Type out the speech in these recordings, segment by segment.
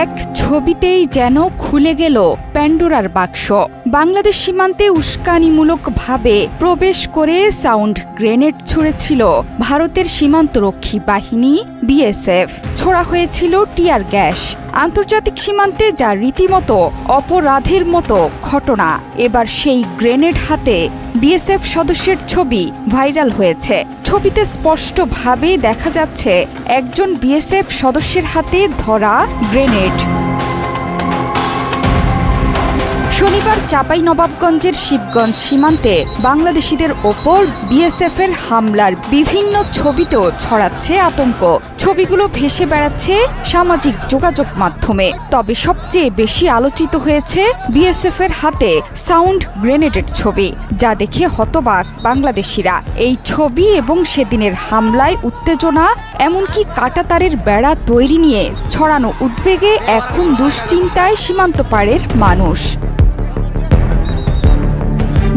এক ছবিতেই যেন খুলে গেল প্যান্ডোরার বাক্স। বাংলাদেশ সীমান্তে উস্কানিমূলকভাবে প্রবেশ করে সাউন্ড গ্রেনেড ছুড়েছিল ভারতের সীমান্তরক্ষী বাহিনী, বিএসএফ। ছোড়া হয়েছিল টিয়ার গ্যাস। আন্তর্জাতিক সীমান্তে যা রীতিমতো অপরাধের মতো ঘটনা, এবার সেই গ্রেনেড হাতে বিএসএফ সদস্যের ছবি ভাইরাল হয়েছে। ছবিতে স্পষ্টভাবে দেখা যাচ্ছে, একজন বিএসএফ সদস্যের হাতে ধরা গ্রেনেড। শনিবার চাপাই নবাবগঞ্জের শিবগঞ্জ সীমান্তে বাংলাদেশিদের ওপর বিএসএফ এর হামলার বিভিন্ন ছবিতেও ছড়াচ্ছে আতঙ্ক। ছবিগুলো ভেসে বেড়াচ্ছে সামাজিক যোগাযোগ মাধ্যমে। তবে সবচেয়ে বেশি আলোচিত হয়েছে বিএসএফ এর হাতে সাউন্ড গ্রেনেডের ছবি, যা দেখে হতবাক বাংলাদেশিরা। এই ছবি এবং সেদিনের হামলায় উত্তেজনা, এমনকি কাটাতারের বেড়া তৈরি নিয়ে ছড়ানো উদ্বেগে এখন দুশ্চিন্তায় সীমান্ত পাড়ের মানুষ।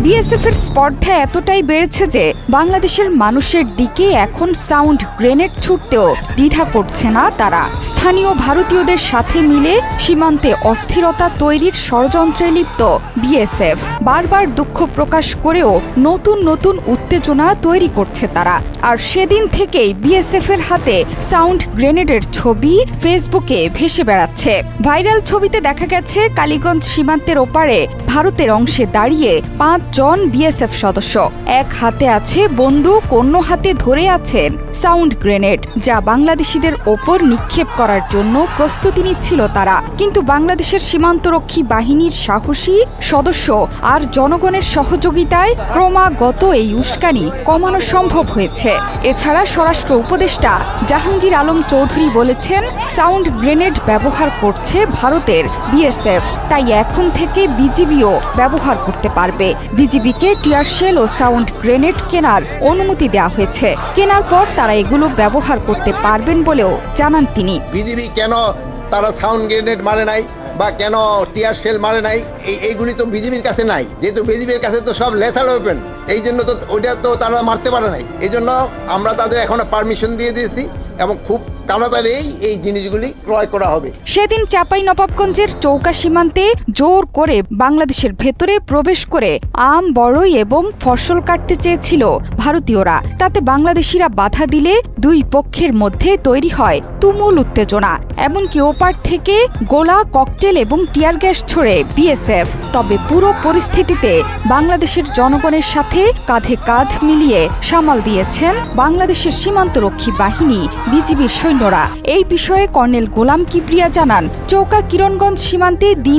বিএসএফ এর স্পর্ধা এতটাই বেড়েছে যে বাংলাদেশের মানুষের দিকে এখন সাউন্ড গ্রেনেড ছুটতেও দ্বিধা করছে না তারা। স্থানীয় ভারতীয়দের সাথে মিলে সীমান্তে অস্থিরতা তৈরির ষড়যন্ত্রে লিপ্ত বিএসএফ। বারবার দুঃখ প্রকাশ করেও নতুন নতুন উত্তেজনা তৈরি করছে তারা। আর সেদিন থেকেই বিএসএফ এর হাতে সাউন্ড গ্রেনেডের ছবি ফেসবুকে ভেসে বেড়াচ্ছে। ভাইরাল ছবিতে দেখা গেছে, কালীগঞ্জ সীমান্তের ওপারে ভারতের অংশে দাঁড়িয়ে পাঁচজন বিএসএফ সদস্য। এক হাতে আছে বন্দুক, অন্য হাতে ধরে আছেন সাউন্ড গ্রেনেড, যা বাংলাদেশিদের ওপর নিক্ষেপ করার জন্য প্রস্তুতি নিচ্ছিল তারা। কিন্তু বাংলাদেশের সীমান্তরক্ষী বাহিনীর সাহসী সদস্য আর জনগণের সহযোগিতায় ক্রমাগত এই উস্কানি কমানো সম্ভব হয়েছে। এছাড়া স্বরাষ্ট্র উপদেষ্টা জাহাঙ্গীর আলম চৌধুরী বলেছেন, সাউন্ড গ্রেনেড ব্যবহার করছে ভারতের বিএসএফ। তাই এখন থেকে বিজিবিও ব্যবহার করতে পারবে। বিজিবিকে টিয়ারশেল ও সাউন্ড গ্রেনেড কেনার অনুমতি দেওয়া হয়েছে। কেনার পর তারা এগুলো ব্যবহার করতে পারবেন বলেও জানান তিনি। বিজিবি কেন তারা সাউন্ড গ্রেনেড মারে নাই বা কেন টিয়ার সেল মারে নাই? এই এইগুলি তো বিজিবির কাছে নাই। যেহেতু বিজিবির কাছে তো সব লেথাল ওপেন এই জন্য তো ওটা তো তারা মারতে পারে নাই। এই জন্য আমরা তাদের এখনও পারমিশন দিয়ে দিয়েছি। এবং খুব তাড়াতাড়ি এই জিনিসগুলি ক্রয় করা হবে। সেদিন চাপাই নবাবগঞ্জের চৌকা সীমান্তে জোর করে বাংলাদেশের ভেতরে প্রবেশ করে আম বড়ই এবং ফসল কাটতে চেয়েছিল ভারতীয়রা। তাতে বাংলাদেশিরা বাধা দিলে দুই পক্ষের মধ্যে তৈরি হয় তুমুল উত্তেজনা। এমনকি ওপার থেকে গোলা, ককটেল এবং টিয়ার গ্যাস ছড়ে বিএসএফ। তবে পুরো পরিস্থিতিতে বাংলাদেশের জনগণের সাথে কাঁধে কাঁধ মিলিয়ে সামাল দিয়েছেন বাংলাদেশের সীমান্তরক্ষী বাহিনী বিজিবির সৈন্যরা। এই বিষয়ে কর্নেল গোলাম কিবরিয়া জানান চৌকা কিরণগঞ্জ সীমান্তে দিন